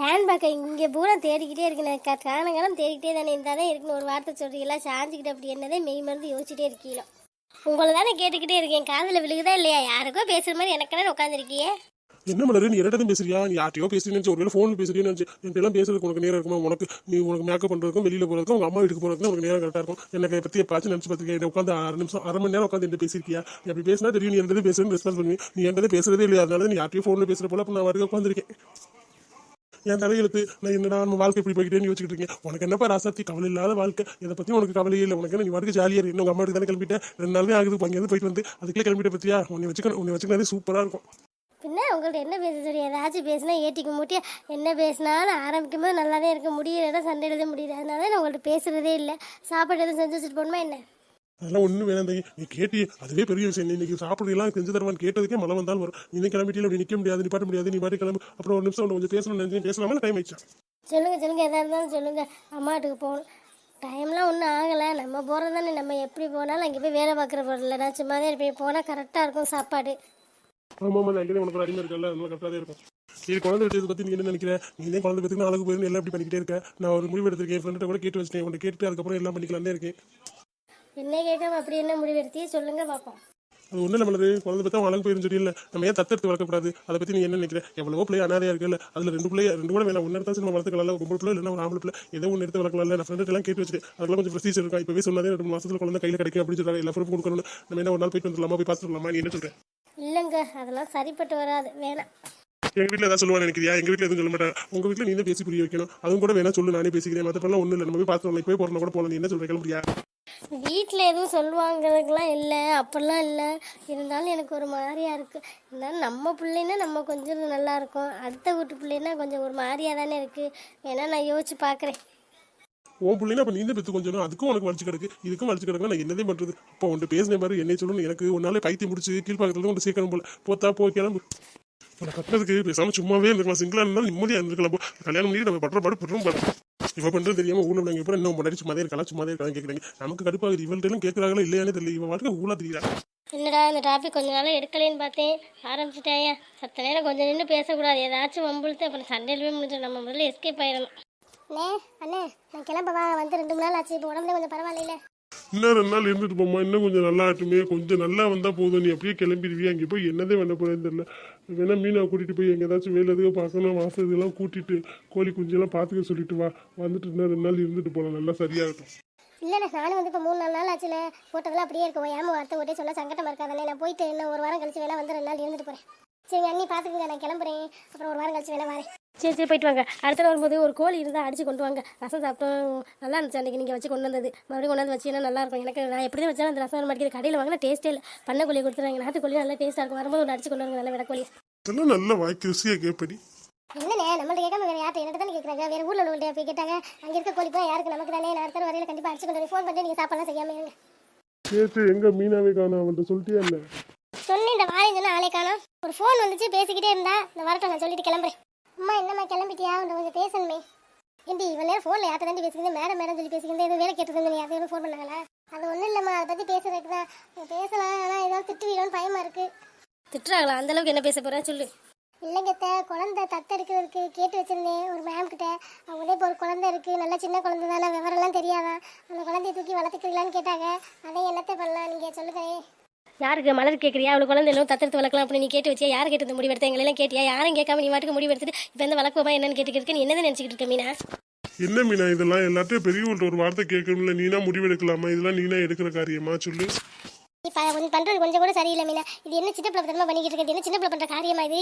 ஹேண்ட்பேக்கை இங்கே பூரா தேடிக்கிட்டே இருக்கேன். க காலங்காலம் தேடிக்கிட்டே தானே இருந்தால் தான் இருக்குன்னு ஒரு வார்த்தை சொல்கிறீங்களா சாஞ்சிக்கிட்டு அப்படி என்னதே மெய் மருந்து யோசிச்சுட்டே இருக்கீங்களோ? உங்களை தானே கேட்டுக்கிட்டே இருக்கேன். காதில் விழுகுதா இல்லையா? யாருக்கோ பேசுகிற மாதிரி எனக்கு உட்காந்துருக்கியே என்ன மலரு? நீ இடத்துல பேசுறியா? நீ யார்ட்டையோ பேசுறீன்னு ஒருவேளை ஃபோன் பேசுறீன்னு நினச்சி என்கிட்ட பேசுறதுக்கு உனக்கு நேரம் இருக்குமா? உனக்கு நீ உனக்கு மேக்கப் பண்ணுறதுக்கும் வெளியில் போகிறதுக்கும் உங்கள் அம்மா வீட்டுக்கு போகிறதுக்கும் உனக்கு நேரம் கரெக்டாக இருக்கும். எனக்கு பற்றி பார்த்து நினச்சி பார்த்துருக்கேன் உட்காந்து அரை நிமிஷம் அரை மணி நேரம் உட்காந்து என்ன பேசியிருக்கியா? நீ அப்படி பேசினா தெரியும். நீ எந்த பேசுறேன்னு ரெஸ்பான்ஸ் பண்ணி நீ எந்த பேசுறதே இல்லையா? அதனால நீ யார்ட்டையோ ஃபோனில் பேசுகிற போல அப்போ நான் வரைக்கும் உட்காந்துருக்கேன் என் தலையெழுத்து. நான் என்னடா நம்ம வாழ்க்கை இப்படி போய்கிட்டேன்னு யோசிச்சுட்டு இருக்கேன். உனக்கு என்னப்பா ராசாத்தி? கவலை இல்லாத வாழ்க்கை. இதை பத்தி உனக்கு கவலையே இல்லை. உனக்கு நீ வாட்டுக்கு ஜாலியாக இருக்கு உங்க அம்மா தானே கிளம்பிட்டேன் ரெண்டு நாள் ஆகுது. அங்கேருந்து போயிட்டு வந்து அதுக்குள்ளே கிளம்பிட்ட பத்தியா? உன்னை வச்சுக்க உன்னை வச்சுக்கிறது சூப்பராக இருக்கும். பின்ன உங்கள்ட்ட என்ன பேச தெரியும் ஏதாச்சும் பேசினா ஏட்டிக்கு மூட்டியா என்ன பேசினாலும் ஆரம்பிக்கும் போது நல்லாவே இருக்க முடியல சண்டை எழுத முடியல அதனால நான் உங்கள்கிட்ட பேசுறதே இல்லை. சாப்பாடு எதுவும் செஞ்சு வச்சுட்டு போகணுமா என்ன? அதெல்லாம் ஒன்றும் வேணாம் தங்கி. நீ கேட்டி அதுவே பெரிய விஷயம். நீ இன்னைக்கு சாப்பிடுறீங்களா செஞ்சு தருவான்னு கேட்டதுக்கே மழை வந்தாலும் வரும். நீ கிளம்பிட்டியில் அப்படி நிற்க முடியாது நீ பாட்ட முடியாது. நீ பாட்டு கிளம்பு. அப்புறம் ஒரு நிமிஷம் கொஞ்சம் பேசணும்னு நினைச்சு பேசலாமல் டைம் ஆயிடுச்சு? சொல்லுங்க சொல்லுங்க. எதா இருந்தாலும் சொல்லுங்க. அம்மாட்டுக்கு போகணும். டைம்லாம் ஒன்றும் ஆகலை. நம்ம போகிறது தானே. நம்ம எப்படி போனாலும் அங்கே போய் வேலை பார்க்குற பொருள் நான் சும்மா தான் இருப்பேன் போனால் கரெக்டாக இருக்கும் சாப்பாடு. ஆமாம் ஆமாம் அங்கே உனக்கு அடிமை இருக்கல அதனால கரெக்டாக தான் இருக்கும். சரி குழந்தை வச்சதை பற்றி நீ என்ன நினைக்கிற? நீ தான் குழந்தை பற்றி அழகு போயிருந்து எல்லாம் இப்படி பண்ணிக்கிட்டே இருக்க? நான் ஒரு முடிவு எடுத்திருக்கேன். என் ஃப்ரெண்ட்டை கூட கேட்டு வச்சிட்டேன். உன்னை கேட்டு அதுக்கப்புறம் எல்லாம் பண்ணிக்கலாம்னே இருக்கேன். என்ன கேட்காம அப்படி என்ன முடிவெடுத்தி? சொல்லுங்க பார்ப்போம் அது ஒன்றும் நம்மளது குழந்தை பற்றி அழகு போயிருந்து தெரியல நம்ம ஏன் தத்தெடுத்து வளர்க்கக்கூடாது? அதை பற்றி நீ என்ன நினைக்கிற? எவ்வளவோ பிள்ளை அனாதையா இருக்குல்ல அதில் ரெண்டு பிள்ளை ரெண்டு கூட வேணாம். ஒன்று எடுத்தாச்சு நம்ம வளர்த்துக்கலாம் ஒரு பிள்ளை இல்லைன்னா ஒரு ஆம்பளை பிள்ளை. ஏதோ ஒன்று எடுத்து வளர்க்கலாம்ல. நான் ஃப்ரெண்ட் எல்லாம் கேட்டு வச்சுட்டு அதெல்லாம் கொஞ்சம் ப்ரொசீஜர் இருக்கும். இப்போவே சொன்னதே ரெண்டு மாசத்துல குழந்தை கையில் கிடைக்கும் அப்படின்னு சொல்றாங்க. எல்லா ப்ரூஃப் கொடுக்கணும் நம்ம என்ன ஒரு நாள் போயிட்டு வந்துடலாமா? போய் பார்த்துட்டு வரலாமா நீ என்ன சொல்ற? இல்லைங்க. அதெல்லாம் சரிப்பட்டு வராது. வேணாம். எங்க வீட்டில் ஏதாவது சொல்லுவாங்க நினைக்கிறியா? எங்க வீட்டில் எதுவும் சொல்ல மாட்டேன் உங்க வீட்டில் நீ தான் பேசி புரிய வைக்கணும். அதுவும் கூட வேணா சொல்லு. நானே பேசிக்கிறேன். மற்றப்பெல்லாம் ஒன்றும் இல்லை. நம்ம போய் பார்த்துட்டு வரலாம் இப்போ போகிறோம் கூட போகலாம் நீ என்ன சொல்ற? கிளம்புறியா வீட்டில் எதுவும் சொல்லுவாங்கிறதுக்கெலாம் இல்லை அப்படிலாம் இல்லை. இருந்தாலும் எனக்கு ஒரு மாதிரியா இருக்குது இருந்தாலும் நம்ம பிள்ளைன்னா நம்ம கொஞ்சம் நல்லா இருக்கும். அடுத்த வீட்டு பிள்ளைன்னா கொஞ்சம் ஒரு மாதிரியாக தானே இருக்குது வேணா நான் யோசிச்சு பார்க்குறேன் உன் பிள்ளைங்க அப்போ நீ தான் பெற்று கொஞ்சம் அதுக்கும் உனக்கு வலிச்சு கிடக்கு இதுக்கும் வலிச்சு கிடக்கு நான் என்னதே பண்ணுறது இப்போ உன்ட்டு பேசின மாதிரி என்னை சொல்லணும் எனக்கு உன்னாலே பைத்தியம் முடிச்சு கீழ்பாக்கத்துல கொண்டு சேர்க்கணும் போல. போத்தா போய் கிளம்பு. உன்னை கட்டுறதுக்கு பேசாம சும்மாவே இருந்துக்கலாம். சிங்கிளா இருந்தாலும் நிம்மதியாக இருந்திருக்கலாம் கல்யாணம் பண்ணி நம்ம படுற பாடு படுறோம் பாடு இவ பண்ணுறது தெரியாம ஊரில் உள்ளவங்க இப்போ இன்னும் முன்னாடி சும்மாதே இருக்கலாம் சும்மாதே இருக்கலாம் கேட்குறாங்க நமக்கு கடுப்பாகுது இவள்கிட்ட கேட்குறாங்களா இல்லையானே தெரியல. இவன் வாட்டுக்கு ஊழா தெரியல என்னடா இந்த டாபிக் கொஞ்ச நாளாக எடுக்கலேன்னு பார்த்தேன். ஆரம்பிச்சிட்டாயா சத்த நேரம் கொஞ்சம் நின்று பேசக்கூடாது. ஏதாச்சும் வம்புழுத்து அப்புறம் சண்டையிலுமே முடிஞ்சு நம்ம முதல்ல எஸ்கேப் ஆயிடணும். அண்ணே அண்ணே நான் கிளம்பவா வந்து ரெண்டு மூணு நாள் ஆச்சு. இப்போ உடம்புல கொஞ்சம் பரவாயில்ல இன்னும் ரெண்டு நாள் இருந்துட்டு போமா இன்னும் கொஞ்சம் நல்லா ஆட்டுமே கொஞ்சம் நல்லா வந்தா போதும். நீ அப்படியே கிளம்பிடுவியா? அங்கே போய் என்னதே பண்ண போறேன்னு தெரியல. வேணா மீனை கூட்டிகிட்டு போய் எங்க ஏதாச்சும் வேலை எதுவும் பார்க்கணும் மாசம் இதெல்லாம் கூட்டிட்டு கோழி குஞ்செல்லாம் பார்த்துக்க சொல்லிட்டு வா. வந்துட்டு இன்னும் ரெண்டு நாள் இருந்துட்டு போகலாம் நல்லா சரியாகட்டும். இருக்கும் இல்லைண்ணே நானும் வந்து இப்போ மூணு நாலு நாள் ஆச்சுல. போட்டதெல்லாம் அப்படியே இருக்கும். ஏமா வார்த்தை ஓட்டே சொல்ல சங்கட்டமாக இருக்காதண்ணே நான் போயிட்டு இன்னும் ஒரு வாரம் கழிச்சு வேலை வந்து ரெண்டு நாள் இருந்துட்டு போகிறேன் சரி அண்ணி பார்த்துக்குங்க. நான் கிளம்புறேன். அப்புறம் ஒரு வாரம் கழிச்சு வேலை வரேன். சரி சரி போயிட்டு வாங்க. அடுத்த வரும்போது ஒரு கோழி இருந்தால் அடிச்சு கொண்டு வாங்க. ரசம் சாப்பிட்டோம். நல்லா இருந்துச்சு அன்றைக்கி நீங்கள் வச்சு கொண்டு வந்தது. மறுபடியும் கொண்டு வந்து வச்சீங்கன்னா நல்லா இருக்கும். எனக்கு நான் எப்படி தான் வச்சாலும் அந்த ரசம் மாட்டேங்குது கடையில் வாங்கினா டேஸ்ட்டே இல்லை. பண்ண கோழி கொடுத்துருவாங்க. நாட்டுக்கோழி நல்லா டேஸ்ட்டாக இருக்கும். வரும்போது ஒன்று அடிச்சு கொண்டு வாங்க நல்ல விடக்கோழி இதெல்லாம் நல்ல வாய்க்கு ருசியா கேப்படி. என்னண்ணே நம்மள்ட்ட கேட்காம வேறு யார்ட்ட என்ன தானே கேட்குறாங்க? வேறு ஊரில் உள்ளவங்கள்ட்ட போய் கேட்டாங்க. அங்கே இருக்க கோழி போய் யாருக்கு? நமக்கு தானே. நான் அடுத்த வரையில் கண்டிப்பாக அடிச்சு கொண்டு ஃபோன் பண்ணி நீங்கள் சாப்பாடுலாம் செய்யாமல் இருங்க. கேட்டு எங்க மீனாவே காணும்? அவன்கிட்ட சொல்லிட்டியா இல்ல சொன்னேன் இந்த வாரம் சொன்ன ஆளே காணோம். ஒரு ஃபோன் வந்துச்சு பேசிக்கிட்டே இருந்தா. இந்த வரட்டும் நான் சொல்லிட்டு கிளம்புறேன். அம்மா என்னம்மா கிளம்பிட்டியா? உன்னை கொஞ்சம் பேசணுமே. ஏண்டி இவ்வளோ நேரம் ஃபோனில் யார்ட்ட தாண்டி பேசிக்கிட்டு மேடம் மேடம் சொல்லி பேசிக்கிட்டு எதுவும் வேலை கேட்டுருந்தேன் யாரும் எதுவும் ஃபோன் பண்ணாங்களா? அது ஒன்றும் இல்லைம்மா அதை பற்றி பேசுறதுக்கு தான். பேசலாம் ஆனால் ஏதாவது திட்டுவீரோன்னு பயமாக இருக்கு. திட்டுறாங்களா? அந்த அளவுக்கு என்ன பேச போகிறேன் சொல்லு. இல்லைங்க அத்தை, குழந்தை தத்தெடுக்கிறதுக்கு கேட்டு வச்சிருந்தேன் ஒரு மேம் கிட்ட. அவங்களே இப்போ ஒரு குழந்தை இருக்கு நல்லா சின்ன குழந்தை தானே விவரம்லாம் தெரியாதான் அந்த குழந்தைய தூக்கி வளர்த்துக்கிறீங்களான்னு கேட்டாங்க. அதை என்னத்தை பண்ணலாம்? நீங்கள் சொல்லுங்களேன். யாருக்கு மலர் கேட்குறியா அவளுக்கு குழந்தை எல்லாம் தத்தெடுத்து வளர்க்கலாம் அப்படி நீ கேட்டு வச்சியா? யார் கேட்டு முடிவெடுத்த? எங்களை எல்லாம் கேட்டியா? யாரும் கேட்காம நீ வாட்டுக்கு முடிவெடுத்துட்டு இப்போ எந்த வளர்க்குமா என்னன்னு கேட்டுக்கிட்டு நீ என்னதான் நினச்சிக்கிட்டு இருக்க மீனா? என்ன மீனா இதெல்லாம்? எல்லாத்தையும் பெரியவங்கள்ட்ட ஒரு வார்த்தை கேட்கணும்ல. நீனா முடிவெடுக்கலாமா? இதெல்லாம் நீனா எடுக்கிற காரியமா? சொல்லு. கொஞ்சம் பண்ணுறது கொஞ்சம் கூட சரியில்லை மீனா. இது என்ன சின்ன பிள்ளை பண்ணிக்கிட்டு இருக்கிறது? என்ன சின்ன பிள்ளை பண்ணுற காரியமா இது?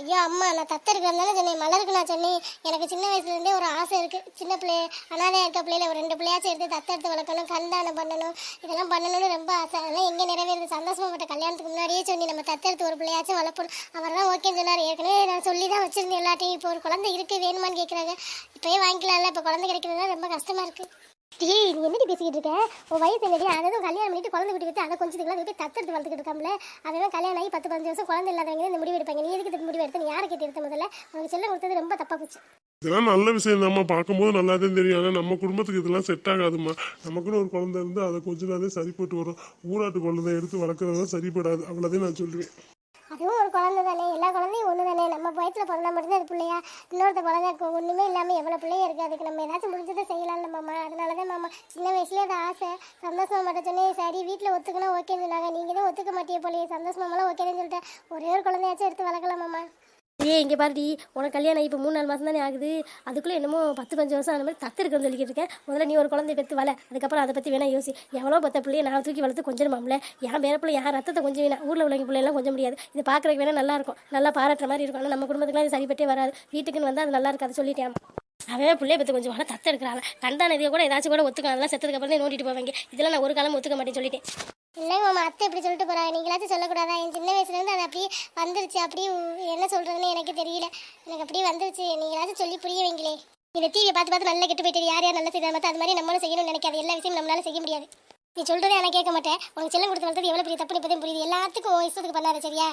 ஐயோ அம்மா நான் தத்தெடுக்கிறதுனால சொன்னேன் மலருக்கு நான் சொன்னேன் எனக்கு சின்ன வயசுலேருந்தே ஒரு ஆசை இருக்குது சின்ன பிள்ளை அனாதையாக இருக்க பிள்ளையில ஒரு ரெண்டு பிள்ளையாச்சும் எடுத்து தத்தெடுத்து வளர்க்கணும் கண்தானம் பண்ணணும். இதெல்லாம் பண்ணணும்னு ரொம்ப ஆசை. அதெல்லாம் எங்கே நிறைவேறது? சந்தோஷமாப்பட்ட கல்யாணத்துக்கு முன்னாடியே சொன்னி நம்ம தத்தெடுத்து ஒரு பிள்ளையாச்சும் வளர்ப்பணும் அவர் தான் ஓகேன்னு சொன்னார். ஏற்கனவே நான் சொல்லி தான் வச்சிருந்தேன் எல்லாத்தையும். இப்போ ஒரு குழந்தை இருக்குது வேணுமான்னு கேட்குறாங்க இப்போயே வாங்கிக்கலாம்ல. இப்போ குழந்தை கிடைக்கிறது ரொம்ப கஷ்டமாக இருக்குது டேய் நீ என்னடி பேசிக்கிட்டு இருக்க? உன் வயசு என்னடி அதாவது கல்யாணம் பண்ணிட்டு குழந்தை விட்டு வச்சு அதை கொஞ்சத்துக்குலாம் விட்டு தத்தெடுத்து வளர்த்துக்கிட்டு இருக்காமல? அதெல்லாம் கல்யாணம் ஆகி பத்து பதினஞ்சு வருஷம் குழந்தை இல்லாதவங்க இந்த முடிவு எடுப்பாங்க. நீ எதுக்கு இந்த முடிவு எடுத்து? நீ யாரை கேட்டு எடுத்த முதல்ல? உனக்கு செல்ல கொடுத்தது ரொம்ப தப்பா போச்சு. இதெல்லாம் நல்ல விஷயம் தான்மா பார்க்கும்போது நல்லா தான் தெரியும். ஆனால் நம்ம குடும்பத்துக்கு இதெல்லாம் செட் ஆகாதும்மா. நமக்குன்னு ஒரு குழந்தை இருந்து அதை கொஞ்ச நாளே சரிப்பட்டு வரும். ஊராட்டு குழந்தை எடுத்து வளர்க்குறதெல்லாம் சரிப்படாது. அவ்வளோதான் நான் சொல்லுவேன் அதுவும் ஒரு குழந்தை தானே. எல்லா குழந்தையும் ஒன்று தானே. நம்ம வயிற்றுல பிறந்தா மட்டும்தான் அது பிள்ளையா இன்னொருத்த குழந்தை ஒன்றுமே இல்லாமல் எவ்வளோ பிள்ளைய இருக்குது அதுக்கு நம்ம ஏதாச்சும் முடிஞ்சதை செய்யலாம்ல மாமா. அதனால தான் மாமா சின்ன வயசுலேயே அது ஆசை. சந்தோஷமாக மட்டும் சொன்னேன் சரி வீட்டில் ஒத்துக்கணும் ஓகேன்னு சொன்னாங்க. நீங்கள் தான் ஒத்துக்க மாட்டியே போலயே. சந்தோஷமாமெல்லாம் ஓகேன்னு சொல்லிட்டு ஒரே ஒரு குழந்தையாச்சும் எடுத்து வளர்க்கலாம் மாமா. ஏய் இங்கே பாருடி உனக்கு கல்யாணம் இப்போ மூணு நாலு மாதம் தானே ஆகுது. அதுக்குள்ளே என்னமோ பத்து பஞ்சு வருஷம் அந்த மாதிரி தத்து இருக்குன்னு சொல்லிக்கிட்டு இருக்கேன் முதல்ல நீ ஒரு குழந்தை பெற்று வள. அதுக்கப்புறம் அதை பற்றி வேணா யோசி. எவ்வளோ பத்த பிள்ளைய நான் தூக்கி வளர்த்து கொஞ்சம் என் பேர பிள்ளை என் ரத்தத்தை கொஞ்சம் வேணா ஊரில் உள்ளவங்க பிள்ளையெல்லாம் கொஞ்சம் முடியாது. இது பார்க்குறதுக்கு வேணா நல்லா இருக்கும். நல்லா பாராட்டுற மாதிரி இருக்கும். ஆனால் நம்ம குடும்பத்துக்குலாம் அது சரிப்பட்டே வராது. வீட்டுக்குன்னு வந்தால் அது நல்லா இருக்காது சொல்லிட்டேன். அவன் பிள்ளைய பற்றி கொஞ்சம் வள தத்து எடுக்கிறாங்க கண்டான இதை கூட ஏதாச்சும் கூட ஒத்துக்கலாம் அதெல்லாம் செத்ததுக்கு நோண்டிட்டு போவாங்க. இதெல்லாம் நான் ஒரு காலம் ஒத்துக்க மாட்டேன்னு சொல்லிட்டேன். இல்லைங்க மாமா அத்தை இப்படி சொல்லிட்டு போகிறாங்க நீங்களாச்சும் சொல்லக்கூடாதா? என் சின்ன வயசுலேருந்து அது அப்படியே வந்துருச்சு. அப்படியே என்ன சொல்றதுன்னு எனக்கு தெரியல. எனக்கு அப்படியே வந்துருச்சு. நீங்களாச்சும் சொல்லி புரிய வைங்களே. இந்த டிவியை பார்த்து பார்த்து நல்லா கெட்டு போயிட்டு யார் யார் நல்லா செய்யறாங்க பார்த்து அது மாதிரி நம்மளும் செய்யணும்னு நினைக்காது. எல்லா விஷயமும் நம்மளால செய்ய முடியாது. நீ சொல்கிறதே நான் கேட்க மாட்டேன். உனக்கு செல்லம் கொடுத்து வளர்த்தது எவ்வளோ பெரிய தப்பு இப்போதான் புரியுது. எல்லாத்துக்கும் இஷ்டத்துக்கு பண்ணாத சரியா?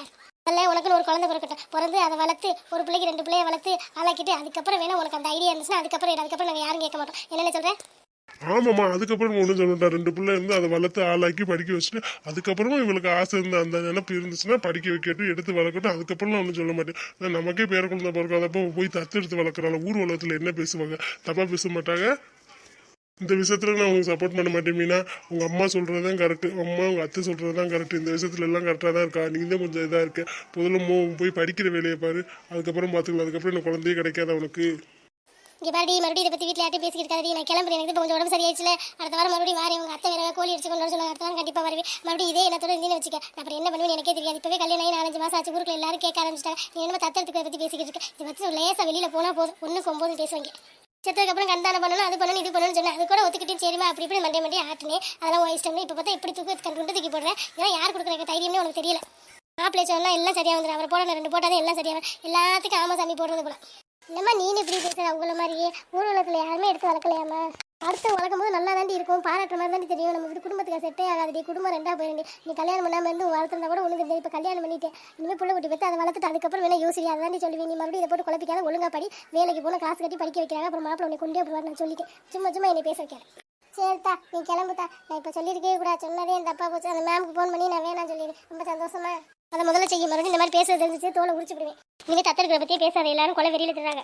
அல்ல உனக்குன்னு ஒரு குழந்தை பிறக்கட்டும். பிறந்து அதை வளர்த்து ஒரு பிள்ளைக்கு ரெண்டு பிள்ளைய வளர்த்து ஆளாக்கிட்டு அதுக்கப்புறம் வேணா உனக்கு அந்த ஐடியா இருந்துச்சுன்னா அதுக்கப்புறம் அதுக்கப்புறம் நாங்கள் யாரும் கேட்க மாட்டோம். என்னென்ன சொல்கிறேன் ஆமாம்மா அதுக்கப்புறம் ஒன்றும் சொல்லிட்டா ரெண்டு பிள்ளை இருந்து அதை வளர்த்து ஆளாக்கி படிக்க வச்சுட்டு அதுக்கப்புறமா இவளுக்கு ஆசை இருந்து அந்த நினைப்பு இருந்துச்சுன்னா படிக்க வைக்கட்டும் எடுத்து வளர்க்கட்டும் அதுக்கப்புறம் நான் ஒன்றும் சொல்ல மாட்டேன். நமக்கே பேர குழந்தை பிறக்கும் அதப்போ போய் தத்து எடுத்து வளர்க்குறாங்க ஊர் உலகத்தில் என்ன பேசுவாங்க? தப்பாக பேச மாட்டாங்க. இந்த விஷயத்தில் நான் உங்களுக்கு சப்போர்ட் பண்ண மாட்டேன் மீனா. உங்கள் அம்மா சொல்கிறது தான் கரெக்ட் அம்மா உங்கள் அத்தை சொல்கிறது தான் கரெக்ட் இந்த விஷயத்துல எல்லாம் கரெக்டாக தான் இருக்கா? நீங்கள் தான் கொஞ்சம் இதாக இருக்கேன் முதல்ல போய் படிக்கிற வேலையை பாரு. அதுக்கப்புறம் பார்த்துக்கலாம் அதுக்கப்புறம் எனக்கு குழந்தையே கிடைக்காது அவனுக்கு. இங்கே பாருடி மறுபடியும் இதை பற்றி வீட்டில் யார்ட்டும் பேசிக்கிட்டு நான் கிளம்புறேன். எனக்கு இப்போ கொஞ்சம் உடம்பு சரியாயிடுச்சுல. அடுத்த வாரம் மறுபடியும் வாரி உங்கள் அத்தை வேற கோழி அடிச்சு கொண்டு வர சொன்னாங்க அடுத்த வாரம் கண்டிப்பாக வருவேன். மறுபடியும் இதே என்னத்தோட இருந்து வச்சுக்க நான் அப்புறம் என்ன பண்ணுவேன் எனக்கே தெரியாது. இப்போவே கல்யாணம் ஆகி நாலஞ்சு மாதம் ஆச்சு. ஊருக்குள்ள எல்லாரும் கேட்க ஆரம்பிச்சிட்டாங்க. நீ என்ன தத்தெடுத்துக்க பற்றி பேசிக்கிட்டு இருக்கு. இதை பற்றி லேசாக வெளியில் போனால் போதும். ஒன்றுக்கு ஒம்பது பேசுவாங்க. செத்ததுக்கு அப்புறம் கந்தானம் பண்ணணும் அது பண்ணணும் இது பண்ணணும்னு சொன்னேன். அது கூட ஒத்துக்கிட்டு சரிமா அப்படி இப்படி மண்டே மண்டே ஆட்டினேன் அதெல்லாம் உன் இஷ்டம் இப்போ பார்த்தா இப்படி தூக்கு கண்டு தூக்கி போடுறேன். இதெல்லாம் யார் கொடுக்குற தைரியம்னு உனக்கு தெரியல. மாப்பிள்ளை சொன்னால் எல்லாம் சரியாக வந்துடும் அவரை போட ரெண்டு போட்டாதான் எல்லாம் சரியாக எல்லாத்துக்கும் ஆமா சாமி போடுறது போல. என்னம்மா நீ இப்படி பேசுற? உங்களை மாதிரியே ஊர் உலகத்துல யாருமே எடுத்து வளர்க்கலையாம்மா? அடுத்து வளர்க்கும் போது நல்லா தாண்டி இருக்கும் பாராட்டுற மாதிரி தாண்டி தெரியும். நம்ம வீட்டு குடும்பத்துக்கு செட்டே ஆகாது குடும்பம் ரெண்டா போயிருந்து நீ கல்யாணம் பண்ணாம இருந்து வளர்த்துருந்தா கூட ஒண்ணு தெரியாது. இப்போ கல்யாணம் பண்ணிட்டு இனிமே புள்ள குட்டி பார்த்து அதை வளர்த்துட்டு அதுக்கப்புறம் வேணா யோசி அதை தாண்டி சொல்லுவேன் நீ மறுபடியும் இதை போட்டு குழப்பிக்காத ஒழுங்கா படி. வேலைக்கு போன காசு கட்டி படிக்க வைக்கிறாங்க. அப்புறம் மாப்பிள்ளை உன்னை கொண்டே போடுவார் நான் சொல்லிட்டேன். சும்மா சும்மா என்னை பேச வைக்கிறேன் சரித்தா நீ கிளம்புத்தா நான் இப்போ சொல்லியிருக்கே கூட சொன்னதே என் தப்பா போச்சு. அந்த மேம்க்கு ஃபோன் பண்ணி நான் வேணாம் சொல்லிடுறேன். ரொம்ப சந்தோஷமா? அதை முதல்ல செய்ய மறுபடியும் இந்த மாதிரி பேசுறது இருந்துச்சு தோலை உரிச்சுப்படுவேன் விடுவேன். இனிமே தத்தெடுக்கிற பற்றியே பேசாத எல்லாரும் கொலை வெறியில் தராங்க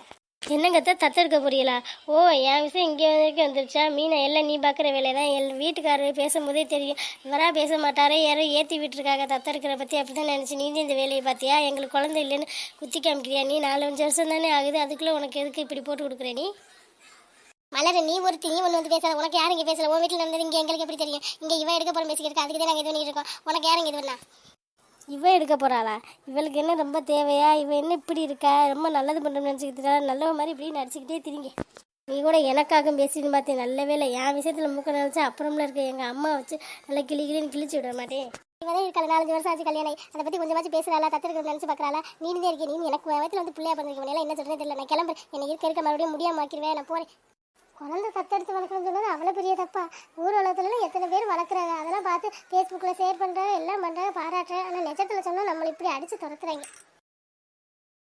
என்னங்க அத்தை தத்தெடுக்க புரியலா ஓ என் விஷயம் இங்கே வரைக்கும் வந்துருச்சா? மீனை எல்லாம் நீ பார்க்குற வேலையை தான் எல் வீட்டுக்காரர் பேசும்போதே தெரியும். இவராக பேச மாட்டாரே யாரோ ஏற்றி விட்டுருக்காங்க தத்தெடுக்கிற பற்றி அப்படி தான் நினச்சி. நீ இந்த வேலையை பார்த்தியா எங்களுக்கு குழந்தை இல்லைன்னு குத்தி காமிக்கிறியா நீ? நாலஞ்சு வருஷம் தானே ஆகுது. அதுக்குள்ளே உனக்கு எதுக்கு இப்படி போட்டு கொடுக்குற நீ? மலர் நீ ஒரு நீ ஒன்று வந்து பேசாத. உனக்கு யாரும் இங்கே பேசல. உன் வீட்டில் நடந்தது இங்கே எங்களுக்கு எப்படி தெரியும்? இங்கே இவன் எடுக்க போகிற பேசிக்கிட்டு அதுக்கு தான் நாங்கள் இது பண்ணிட்டு இருக்கோம். உனக்கு யாரும் இது பண்ணலாம் இவன் எடுக்க போகிறாளா இவளுக்கு என்ன ரொம்ப தேவையா? இவன் என்ன இப்படி இருக்கா? ரொம்ப நல்லது பண்ணுறோம்னு நினச்சிக்கிட்டு நல்ல மாதிரி இப்படி நடிச்சுக்கிட்டே திரிங்க. நீ கூட எனக்காக பேசின்னு பார்த்தேன் நல்ல வேலை என் விஷயத்தில் மூக்க நினச்சா அப்புறம்ல இருக்க எங்கள் அம்மா வச்சு நல்லா கிளி கிளின்னு கிழிச்சு விட மாட்டேன் இவன் இருக்கல நாலஞ்சு வருஷம் ஆச்சு கல்யாணம் அதை பற்றி கொஞ்சமாச்சு பேசுறாளா? தத்திருக்க நினச்சி பார்க்கறாளா நீ தான் இருக்கே. நீ எனக்கு வயத்தில் வந்து பிள்ளையா பண்ணிருக்க என்ன சொல்கிறேன் தெரியல. நான் கிளம்புறேன். என்னை இருக்க இருக்க? மறுபடியும் முடியாம ஆக்கிடுவேன் நான் போகிறேன் குழந்தை தத்தெடுத்து வளர்க்கணும்னு சொன்னது அவ்வளோ பெரிய தப்பா. ஊர் உலகத்துலலாம் எத்தனை பேர் வளர்க்குறாங்க? அதெல்லாம் பார்த்து ஃபேஸ்புக்கில் ஷேர் பண்ணுறாங்க எல்லாம் பண்ணுறாங்க பாராட்டுறாங்க. ஆனால் நிஜத்தில் சொன்னால் நம்மளை இப்படி அடித்து துரத்துறாங்க.